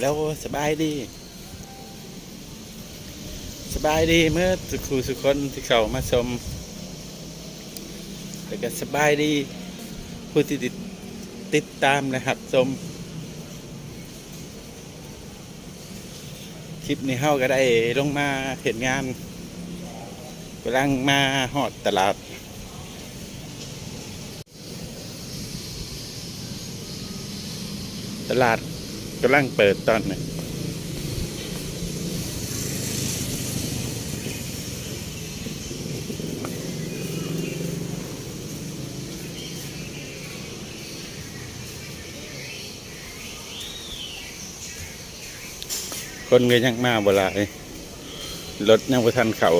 แล้วสบายดี สบายดีเมื่อสุขูสุคนที่เขามาชมแล้วก็สบายดีผู้ที่ติดติดตามนะครับชมคลิปนี้เฮาก็ได้ลงมาเห็นงานกำลังมาหอดตลาดตลาด กำลังเปิดตอนนี้คนก็ยังมาบ่หลายรถยังบ่ทันเข้า